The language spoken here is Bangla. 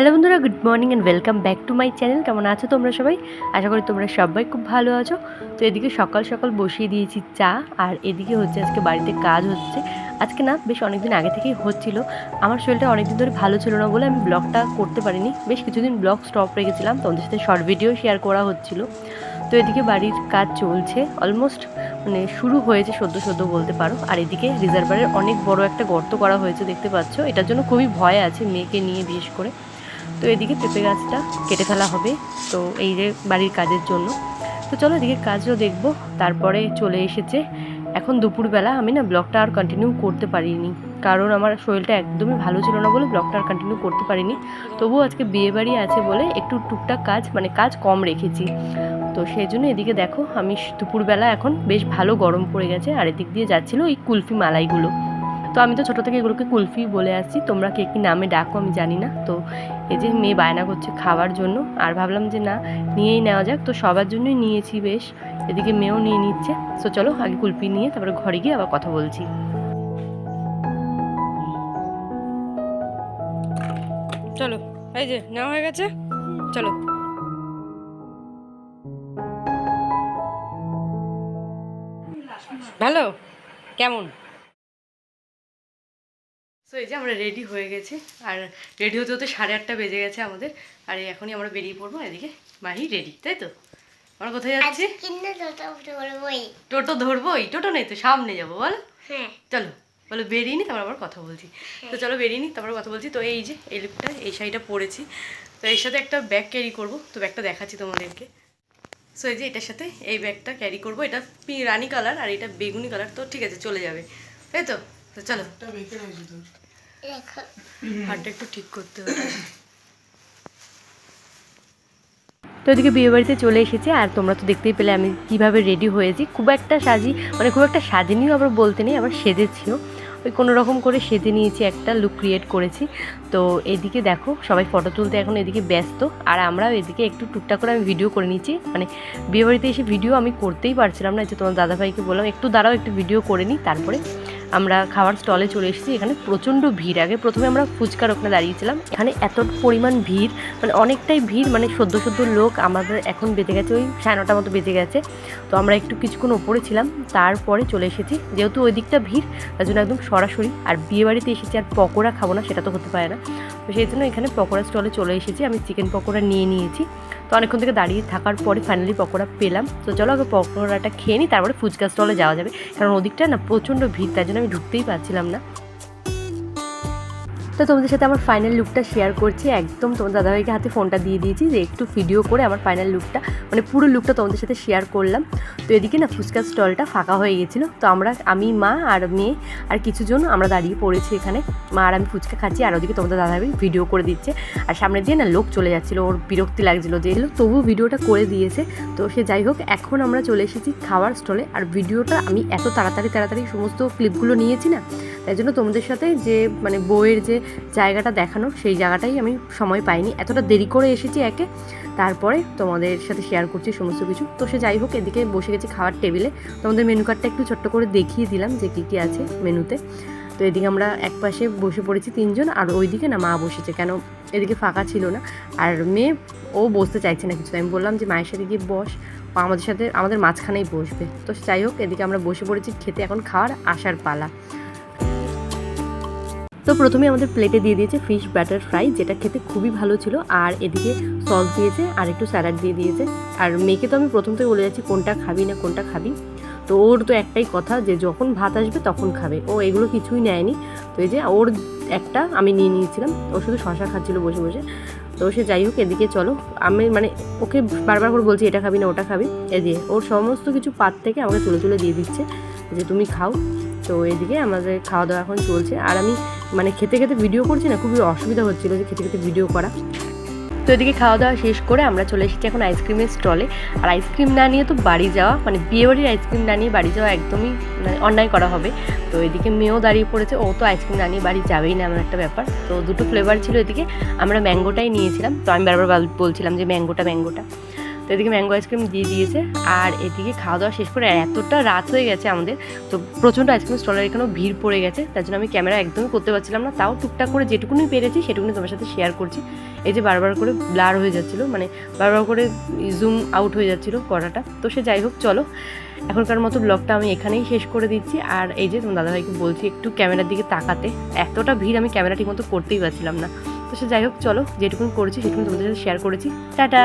হ্যালো বন্ধুরা, good morning and welcome back to my channel কেমন আছো তোমরা সবাই? আশা করি তোমরা সবাই খুব ভালো আছো। তো এদিকে সকাল সকাল বসিয়ে দিয়েছি চা, আর এদিকে হচ্ছে আজকে বাড়িতে কাজ হচ্ছে। আজকে না বেশ অনেকদিন আগে থেকেই হচ্ছিল। আমার শরীরটা অনেকদিন ধরে ভালো ছিল না বলে আমি ব্লগটা করতে পারিনি। বেশ কিছুদিন ব্লগ স্টপ রেখেছিলাম তোমাদের সাথে শর্ট ভিডিও শেয়ার করা হচ্ছিল। তো এদিকে বাড়ির কাজ চলছে অলমোস্ট মানে শুরু হয়েছে সদ্য সদ্য বলতে পারো। আর এদিকে রিজার্ভারের অনেক বড় একটা গর্ত করা হয়েছে, দেখতে পাচ্ছ। এটার জন্য খুবই ভয় আছে মেয়েকে নিয়ে বিশেষ করে। তো এদিকে পেঁপে গাছটা কেটে ফেলা হবে, তো এই যে বাড়ির কাজের জন্য। তো চলো এদিকে কাজও দেখব, তারপরে চলে এসেছে। এখন দুপুরবেলা আমি না ব্লগটা আর কন্টিনিউ করতে পারিনি, কারণ আমার শরীরটা একদমই ভালো ছিল না বলে ব্লগটা আর কন্টিনিউ করতে পারিনি। তবুও আজকে বিয়েবাড়ি আছে বলে একটু টুকটাক কাজ মানে কাজ কম রেখেছি। তো সেই জন্য এদিকে দেখো, আমি দুপুরবেলা এখন বেশ ভালো গরম পড়ে গেছে, আর এদিক দিয়ে যাচ্ছিল এই কুলফি মালাইগুলো। তো আমি তো ছোটো থেকে এগুলোকে কুলফি বলে আসছি তোমরা কে কী নামে ডাকো আমি জানি না। তো এই যে মেয়ে বায়না করছে খাওয়ার জন্য। আর ভাবলাম যে না, নিয়েই নেওয়া যাক। তো সবার জন্যই নিয়েছি বেশ। এদিকে মেয়েও নিয়ে নিচ্ছে। তো চলো আগে কুলফি নিয়ে তারপরে ঘরে গিয়ে আবার কথা বলছি। চলো, এই যে নেওয়া হয়ে গেছে। চলো। ভালো? কেমন? সো এই যে আমরা রেডি হয়ে গেছি। আর রেডি হতে হতে সাড়ে আটটা বেজে গেছে আমাদের। আর এই এখনই আমরা বেরিয়ে পড়ব এদিকে মাহি রেডি তাই তো? আমরা কোথায় যাচ্ছি? তোতা উঠে বলবোই টোটো ধরবোই? টোটো নেই তো সামনে যাব বল। হ্যাঁ। চলো বলো বেরিয়ে নি তারপর আবার কথা বলছি। তো চলো বেরিয়ে নি তারপর কথা বলছি। তো এই যে এই লুকটা এই শাড়িটা পরেছি। তো এর সাথে একটা ব্যাগ ক্যারি করব। তো ব্যাগটা দেখাচ্ছি তোমাদেরকে। সো এই যে এটার সাথে এই ব্যাগটা ক্যারি করব। এটা রানি কালার আর এটা বেগুনি কালার তো ঠিক আছে চলে যাবে। তাই তো? তো চলো। দেখো হাতটা একটু ঠিক করতে হবে। তো ওদিকে বিয়ে বাড়িতে চলে এসেছে আর তোমরা তো দেখতেই পেলে আমি কীভাবে রেডি হয়েছি। খুব একটা সাজি মানে খুব একটা সাজিনিও আবার বলতে নেই আবার সেজেছিও। ওই কোনো রকম করে সেজে নিয়েছি একটা লুক ক্রিয়েট করেছি। তো এদিকে দেখো সবাই ফটো তুলতে এখন এদিকে ব্যস্ত আর আমরাও এদিকে একটু টুকটাক করে আমি ভিডিও করে নিচ্ছি। মানে বিয়ে বাড়িতে এসে ভিডিও আমি করতেই পারছিলাম না যে তোমার দাদাভাইকে বললাম একটু দাঁড়াও একটু ভিডিও করে নিই তারপরে আমরা খাওয়ার স্টলে চলে এসেছি, এখানে প্রচণ্ড ভিড়। আগে প্রথমে আমরা ফুচকার ওখানে দাঁড়িয়েছিলাম। এখানে এত পরিমাণ ভিড় মানে অনেকটাই ভিড় মানে সদ্য সদ্য লোক আমাদের এখন বেজে গেছে, ওই সাড়ে নটার মতো বেজে গেছে। তো আমরা একটু কিছুক্ষণ ওপরে ছিলাম, তারপরে চলে এসেছি। যেহেতু ওই দিকটা ভিড়, তার জন্য একদম সরাসরি, আর বিয়ে বাড়িতে এসেছি আর পকোড়া খাব না, সেটা তো হতে পারে না। তো সেই জন্য এখানে পকোড়া স্টলে চলে এসেছি, আমি চিকেন পকোড়া নিয়ে নিয়েছি। তো অনেকক্ষণ থেকে দাঁড়িয়ে থাকার পরে ফাইনালি পকোড়া পেলাম। তো চলো আগে পকোড়াটা খেয়ে নিই, তারপরে ফুচকা স্টলে যাওয়া যাবে। কারণ ওদিকটা না প্রচণ্ড ভিড়, তার জন্য আমি ঢুকতেই পারছিলাম না। তো তোমাদের সাথে আমার ফাইনাল লুকটা শেয়ার করছি। একদম তোমার দাদাভাইকে হাতে ফোনটা দিয়ে দিয়েছি যে একটু ভিডিও করে আমার ফাইনাল লুকটা মানে পুরো লুকটা তোমাদের সাথে শেয়ার করলাম। তো এদিকে না ফুচকার স্টলটা ফাঁকা হয়ে গেছিল। তো আমরা, আমি, মা আর মেয়ে আর কিছু জন আমরা দাঁড়িয়ে পড়েছি এখানে। মা আর আমি ফুচকা খাচ্ছি আর ওদিকে তোমাদের দাদাভাই ভিডিও করে দিচ্ছে। আর সামনে দিয়ে না লোক চলে যাচ্ছিল, ওর বিরক্তি লাগছিল যে তবু ভিডিওটা করে দিয়েছে। তো সে যাই হোক, এখন আমরা চলে এসেছি খাওয়ার স্টলে আর ভিডিওটা আমি এত তাড়াতাড়ি তাড়াতাড়ি সমস্ত ক্লিপগুলো নিয়েছি না, তাই জন্য তোমাদের সাথে যে মানে বইয়ের যে জায়গাটা দেখানো সেই জায়গাটাই আমি সময় পাইনি। এতটা দেরি করে এসেছি একে, তারপরে তোমাদের সাথে শেয়ার করছি সমস্ত কিছু। তো সে যাই হোক, এদিকে বসে গেছি খাওয়ার টেবিলে তোমাদের মেনু কার্ডটা একটু ছোট্ট করে দেখিয়ে দিলাম যে কী কী আছে মেনুতে তো। এদিকে আমরা এক পাশে বসে পড়েছি তিনজন, আর ওইদিকে না মা বসেছে। কেন? এদিকে ফাঁকা ছিল না। আর মেয়ে, ও বসতে চাইছে না কিছু আমি বললাম যে, মায়ের সাথে গিয়ে বস। আমাদের সাথে, আমাদের মাঝখানেই বসবে। তো যাই হোক, এদিকে আমরা বসে পড়েছি খেতে এখন খাওয়ার আসার পালা। তো প্রথমে আমাদের প্লেটে দিয়ে দিয়েছে ফিশ ব্যাটার ফ্রাই যেটা খেতে খুবই ভালো ছিল। আর এদিকে সস দিয়েছে, আর একটু স্যালাড দিয়ে দিয়েছে। আর মেয়েকে তো আমি প্রথম থেকে বলে যাচ্ছি, কোনটা খাবি না কোনটা খাবি? তো ওর তো একটাই কথা যে, যখন ভাত আসবে তখন খাবে। ও এগুলো কিছুই নেয়নি। তো এই যে ওর একটা আমি নিয়ে নিয়েছিলাম। ও শুধু শশা খাচ্ছিল বসে বসে। তো সে যাই হোক, এদিকে চলো। আমি মানে ওকে বারবার করে বলছি, এটা খাবি না, ওটা খাবি? এ দিয়ে ওর সমস্ত কিছু পাত থেকে আমাকে তুলে তুলে দিয়ে দিচ্ছে যে, তুমি খাও। তো এদিকে আমাদের খাওয়া দাওয়া এখন চলছে। আর আমি মানে খেতে খেতে ভিডিও করছি না, খুবই অসুবিধা হচ্ছিল যে খেতে খেতে ভিডিও করা। তো এদিকে খাওয়া দাওয়া শেষ করে আমরা চলে এসেছি এখন আইসক্রিমের স্টলে আর আইসক্রিম না নিয়ে তো বাড়ি যাওয়া মানে বিয়েবাড়ির আইসক্রিম না নিয়ে বাড়ি যাওয়া একদমই মানে অন্যায় করা হবে। তো এদিকে মেয়েও দাঁড়িয়ে পড়েছে, ও তো আইসক্রিম না নিয়ে বাড়ি যাবেই না, এমন একটা ব্যাপার। তো দুটো ফ্লেভার ছিল এদিকে, আমরা ম্যাঙ্গোটাই নিয়েছিলাম। তো আমি বারবার বলছিলাম যে ম্যাঙ্গোটা ম্যাঙ্গোটা তো এদিকে ম্যাঙ্গো আইসক্রিম দিয়ে দিয়েছে, আর এদিকে খাওয়া দাওয়া শেষ করে এতটা রাত হয়ে গেছে আমাদের, তো প্রচণ্ড আইসক্রিম স্টলের এখানেও ভিড় পড়ে গেছে, তার জন্য আমি ক্যামেরা একদমই করতে পারছিলাম না, তাও টুকটাক করে যেটুকুনি পেরেছি, সেটুকুনি তোমার সাথে শেয়ার করছি। এই যে বারবার করে ব্লার হয়ে যাচ্ছিল মানে বারবার করে জুম আউট হয়ে যাচ্ছিল করাটা, তো সে যাই হোক, চলো, এখনকার মতো ব্লগটা আমি এখানেই শেষ করে দিচ্ছি, আর এই যে তোমার দাদাভাইকে বলছি একটু ক্যামেরার দিকে তাকাতে, এতটা ভিড় আমি ক্যামেরা ঠিক মতো করতেই পারছিলাম না, তো সে যাই হোক, চলো, যেটুকুন করেছি, সেটুকুন তোমাদের সাথে শেয়ার করেছি, টাটা!